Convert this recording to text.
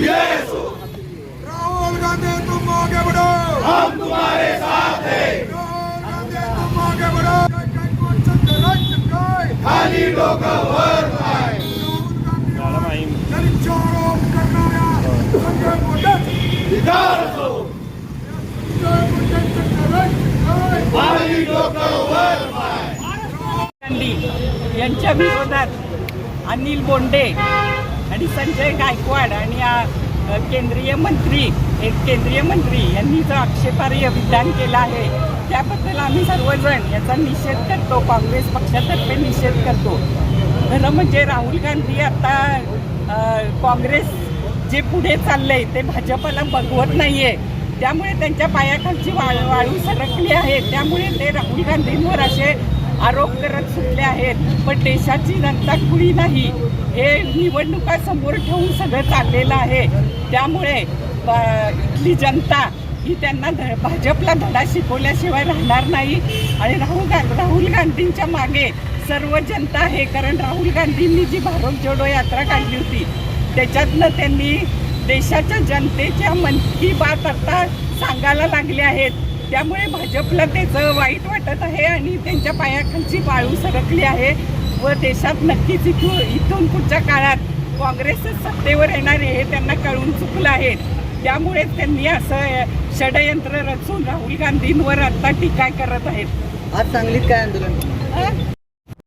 पक्षाचा राहुल गांधी तुम आगे बढ़ो हम तुम्हारे साथ हैं राहुल गांधी तुम आगे बढ़ो खाली वर पाय करणाऱ्या संजय विचार असो खाली वर पाय यांच्या विरोधात अनिल बोंडे आणि संजय गायकवाड आणि केंद्रीय मंत्री एक केंद्रीय मंत्री यांनी जो आक्षेपार्ह विधान केलं आहे त्याबद्दल आम्ही सर्वजण याचा निषेध करतो काँग्रेस पक्षातर्फे निषेध करतो. खरं म्हणजे राहुल गांधी आता काँग्रेस जे पुढे चाललंय ते भाजपला बघवत नाहीये. त्यामुळे त्यांच्या पायाखालची वाळ वाळू सरकली आहे त्यामुळे ते राहुल गांधींवर असे आरोप करत सुटले आहेत पण देशाची जनता खुळी नाही. हे निवडणुका समोर ठेवून सगळं चाललेलं आहे. त्यामुळे इथली जनता ही त्यांना ध भाजपला धडा शिकवल्याशिवाय राहणार नाही. आणि राहुल गा राहुल गांधींच्या मागे सर्व जनता आहे कारण राहुल गांधींनी जी भारत जोडो यात्रा काढली होती त्याच्यातनं त्यांनी देशाच्या जनतेच्या मन की बात आता सांगायला लागले आहेत. त्यामुळे भाजपला त्याचं वाईट वाटत आहे आणि त्यांच्या पायाखालची वाळू सरकली आहे व देशात नक्कीच इथून इथून पुढच्या काळात काँग्रेसच सत्तेवर येणार आहे हे त्यांना कळून चुकलं आहे. त्यामुळे त्यांनी असं षडयंत्र रचून राहुल गांधींवर आता टीका करत आहेत. आज सांगलीत काय आंदोलन?